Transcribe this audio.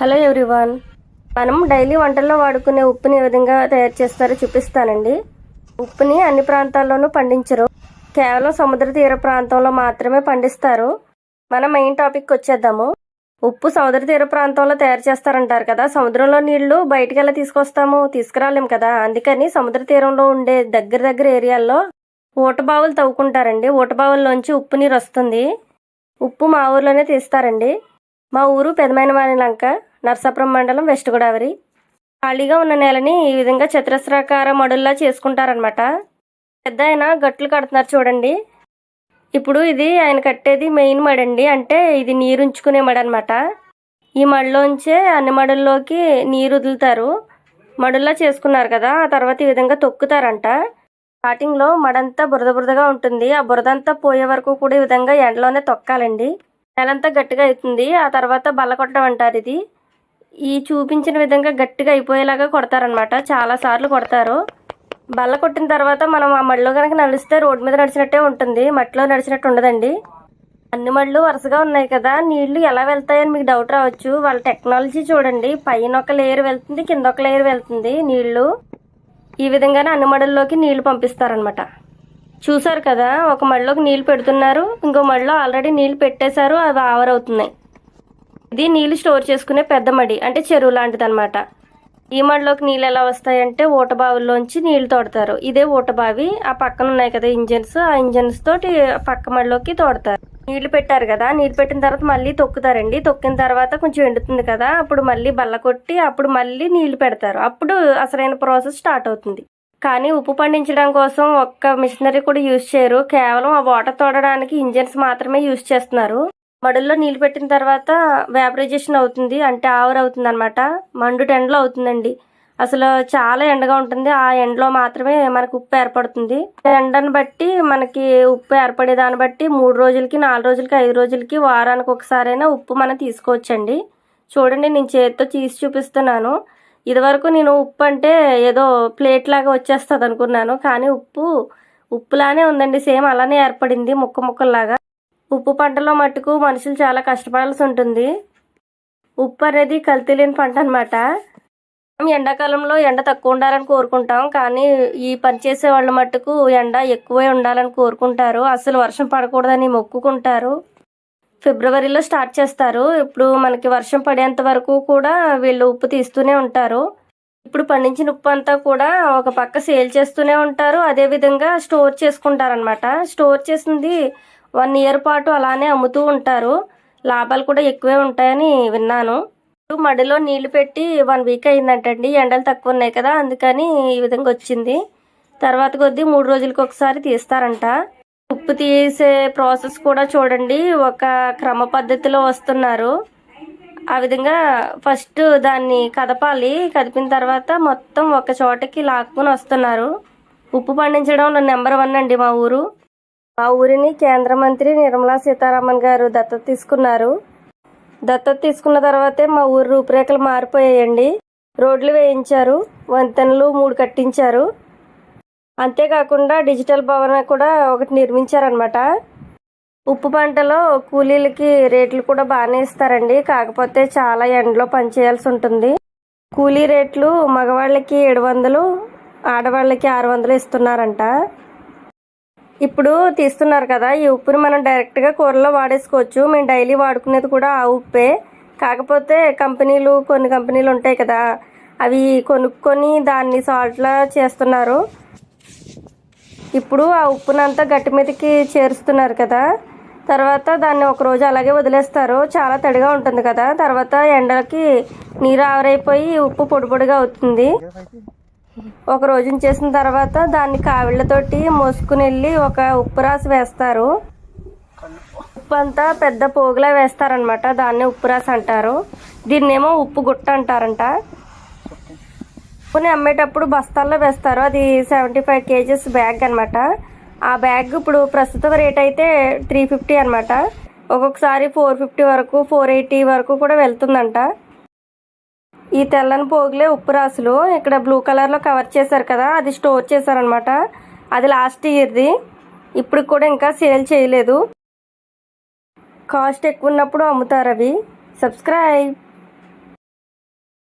Hello everyone. మనం daily వంటల్లో వాడుకునే ఉప్పుని ఏ విధంగా తయారు చేస్తారో చూపిస్తానండి. ఉప్పుని అన్ని ప్రాంతాల్లోనూ పండించరు. కేవలం సముద్ర తీర ప్రాంతంలో మాత్రమే పండిస్తారు. మన మెయిన్ టాపిక్ వచ్చేద్దాము. ఉప్పు సముద్ర తీర ప్రాంతంలో తయారు చేస్తారంటారు కదా. సముద్రంలో నీళ్ళు బయటికి ఎలా తీసుకొస్తాము? తీసుకురాలేము కదా. అందుకని సముద్ర తీరంలో ఉండే దగ్గర దగ్గర ఏరియాల్లో ఊటబావులు తవ్వుకుంటారండి. ఊటబావుల్లోంచి ఉప్పు నీరు వస్తుంది. ఉప్పు మా ఊర్లోనే తీస్తారండి. మా ఊరు పెదమైన వారి లంక. నర్సాపురం మండలం వెస్ట్ గోదావరి. ఖాళీగా ఉన్న నేలని ఈ విధంగా చతురస్రాకార మడుల్లా చేసుకుంటారనమాట పెద్ద ఆయన గట్లు కడుతున్నారు చూడండి. ఇప్పుడు ఇది ఆయన కట్టేది మెయిన్ మడండి అండి. అంటే ఇది నీరు ఉంచుకునే మడ అనమాట ఈ మడిలోంచే అన్ని మడుల్లోకి నీరు వదులుతారు. మడుల్లా చేసుకున్నారు కదా ఆ తర్వాత ఈ విధంగా తొక్కుతారంట. స్టార్టింగ్లో మడంతా బురద బురదగా ఉంటుంది. ఆ బురదంతా పోయే వరకు కూడా ఈ విధంగా ఎండలోనే తొక్కాలండి. నెలంతా గట్టిగా అవుతుంది. ఆ తర్వాత బల్ల కొట్టడం అంటారు ఇది. ఈ చూపించిన విధంగా గట్టిగా అయిపోయేలాగా కొడతారనమాట చాలా సార్లు కొడతారు. బల్ల కొట్టిన తర్వాత మనం ఆ మడిలో కనుక నడిస్తే రోడ్డు మీద నడిచినట్టే ఉంటుంది. మట్టిలో నడిచినట్టు ఉండదండి. అన్ని మళ్ళు వరుసగా ఉన్నాయి కదా. నీళ్ళు ఎలా వెళ్తాయని మీకు డౌట్ రావచ్చు. వాళ్ళ టెక్నాలజీ చూడండి. పైన ఒక లేయర్ వెళ్తుంది కింద ఒక లేయర్ వెళ్తుంది నీళ్ళు. ఈ విధంగానే అన్ని మడుల్లోకి నీళ్ళు పంపిస్తారనమాట చూసారు కదా ఒక మడిలోకి నీళ్ళు పెడుతున్నారు. ఇంకో మడిలో ఆల్రెడీ నీళ్ళు పెట్టేశారు. అవి ఆవరవుతున్నాయి. ఇది నీళ్ళు స్టోర్ చేసుకునే పెద్ద మడి అంటే చెరువు లాంటిది అనమాట ఈ మడిలోకి నీళ్ళు ఎలా వస్తాయంటే ఊటబావుల్లోంచి నీళ్ళు తోడతారు. ఇదే ఊటబావి ఆ పక్కన ఉన్నాయి కదా ఇంజన్స్ ఆ ఇంజన్స్ తోటి పక్క మడిలోకి తోడతారు. నీళ్ళు పెట్టారు కదా నీళ్ళు పెట్టిన తర్వాత మళ్ళీ తొక్కుతారండి. తొక్కిన తర్వాత కొంచెం ఎండుతుంది కదా అప్పుడు మళ్ళీ బల్ల కొట్టి అప్పుడు మళ్ళీ నీళ్ళు పెడతారు. అప్పుడు అసలైన ప్రాసెస్ స్టార్ట్ అవుతుంది. కానీ ఉప్పు పండించడం కోసం ఒక్క మిషనరీ కూడా యూజ్ చేయరు. కేవలం ఆ వాటర్ తోడడానికి ఇంజన్స్ మాత్రమే యూజ్ చేస్తున్నారు. మడుల్లో నీళ్ళు పెట్టిన తర్వాత వేపరైజేషన్ అవుతుంది అంటే ఆవర్ అవుతుంది అనమాట మండు ఎండలో అవుతుందండి. అసలు చాలా ఎండగా ఉంటుంది. ఆ ఎండలో మాత్రమే మనకు ఉప్పు ఏర్పడుతుంది. ఎండను బట్టి మనకి ఉప్పు ఏర్పడే దాన్ని బట్టి మూడు రోజులకి నాలుగు రోజులకి ఐదు రోజులకి వారానికి ఒకసారైనా ఉప్పు మనం తీసుకోవచ్చండి. చూడండి నేను చేతితో తీసి చూపిస్తున్నాను. ఇదివరకు నేను ఉప్పు అంటే ఏదో ప్లేట్ లాగా వచ్చేస్తుంది అనుకున్నాను కానీ ఉప్పు ఉప్పులానే ఉందండి. సేమ్ అలానే ఏర్పడింది ముక్క ముక్కల్లాగా. ఉప్పు పంటలో మట్టుకు మనుషులు చాలా కష్టపడాల్సి ఉంటుంది. ఉప్పు అనేది కల్తీ లేని పంట అనమాట ఎండాకాలంలో ఎండ తక్కువ ఉండాలని కోరుకుంటాం. కానీ ఈ పని చేసే వాళ్ళ మట్టుకు ఎండ ఎక్కువే ఉండాలని కోరుకుంటారు. అసలు వర్షం పడకూడదని మొక్కుకుంటారు. ఫిబ్రవరిలో స్టార్ట్ చేస్తారు. ఇప్పుడు మనకి వర్షం పడేంత వరకు కూడా వీళ్ళు ఉప్పు తీస్తూనే ఉంటారు. ఇప్పుడు పండించిన ఉప్పు అంతా కూడా ఒక పక్క సేల్ చేస్తూనే ఉంటారు. అదేవిధంగా స్టోర్ చేసుకుంటారనమాట స్టోర్ చేసింది వన్ ఇయర్ పాటు అలానే అమ్ముతూ ఉంటారు. లాభాలు కూడా ఎక్కువే ఉంటాయని విన్నాను. మడిలో నీళ్ళు పెట్టి వన్ వీక్ అయిందంటండి. ఎండలు తక్కువ ఉన్నాయి కదా అందుకని ఈ విధంగా వచ్చింది. తర్వాత కొద్దీ మూడు రోజులకి ఒకసారి తీస్తారంట. ఉప్పు తీసే ప్రాసెస్ కూడా చూడండి. ఒక క్రమ పద్ధతిలో వస్తున్నారు. ఆ విధంగా ఫస్ట్ దాన్ని కదపాలి. కదిపిన తర్వాత మొత్తం ఒక చోటకి లాక్కుని వస్తున్నారు. ఉప్పు పండించడంలో నెంబర్ వన్ అండి మా ఊరు. మా ఊరిని కేంద్ర మంత్రి నిర్మలా సీతారామన్ గారు దత్తత తీసుకున్నారు. దత్తత తీసుకున్న తర్వాతే మా ఊరు రూపురేఖలు మారిపోయాయండి. రోడ్లు వేయించారు వంతెనలు మూడు కట్టించారు. అంతేకాకుండా డిజిటల్ భవన కూడా ఒకటి నిర్మించారనమాట ఉప్పు పంటలో కూలీలకి రేట్లు కూడా బాగానే ఇస్తారండి. కాకపోతే చాలా ఎండలో పనిచేయాల్సి ఉంటుంది. కూలీ రేట్లు మగవాళ్ళకి ఏడు వందలు ఆడవాళ్ళకి ఆరు వందలు ఇస్తున్నారంట. ఇప్పుడు తీస్తున్నారు కదా ఈ ఉప్పుని మనం డైరెక్ట్గా కూరలో వాడేసుకోవచ్చు. మేము డైలీ వాడుకునేది కూడా ఆ ఉప్పే. కాకపోతే కంపెనీలు కొన్ని కంపెనీలు ఉంటాయి కదా అవి కొనుక్కొని దాన్ని సాల్ట్లా చేస్తున్నారు. ఇప్పుడు ఆ ఉప్పునంతా గట్టి మీదకి చేరుస్తున్నారు కదా. తర్వాత దాన్ని ఒక రోజు అలాగే వదిలేస్తారు. చాలా తడిగా ఉంటుంది కదా. తర్వాత ఎండలకి నీరు ఆవిరైపోయి ఉప్పు పొడి పొడిగా అవుతుంది. ఒక రోజున చేసిన తర్వాత దాన్ని కావిళ్ళతోటి మోసుకుని వెళ్ళి ఒక ఉప్పు రాసి వేస్తారు. ఉప్పు అంతా పెద్ద పోగులా వేస్తారనమాట దాన్ని ఉప్పు రాసి అంటారు. దీన్నేమో ఉప్పు గుట్ట అంటారంట. ఉప్పుని అమ్మేటప్పుడు బస్తాల్లో వేస్తారు. అది సెవెంటీ ఫైవ్ కేజెస్ బ్యాగ్ అనమాట ఆ బ్యాగ్ ఇప్పుడు ప్రస్తుతం రేట్ అయితే త్రీ ఫిఫ్టీ అనమాట ఒక్కొక్కసారి ఫోర్ ఫిఫ్టీ వరకు ఫోర్ ఎయిటీ వరకు కూడా వెళ్తుందంట. ఈ తెల్లని పోగులే ఉప్పు రాసులు. ఇక్కడ బ్లూ కలర్లో కవర్ చేశారు కదా అది స్టోర్ చేశారనమాట అది లాస్ట్ ఇయర్ది ఇప్పుడు కూడా ఇంకా సేల్ చేయలేదు. కాస్ట్ ఎక్కువ ఉన్నప్పుడు అమ్ముతారు అవి. సబ్స్క్రైబ్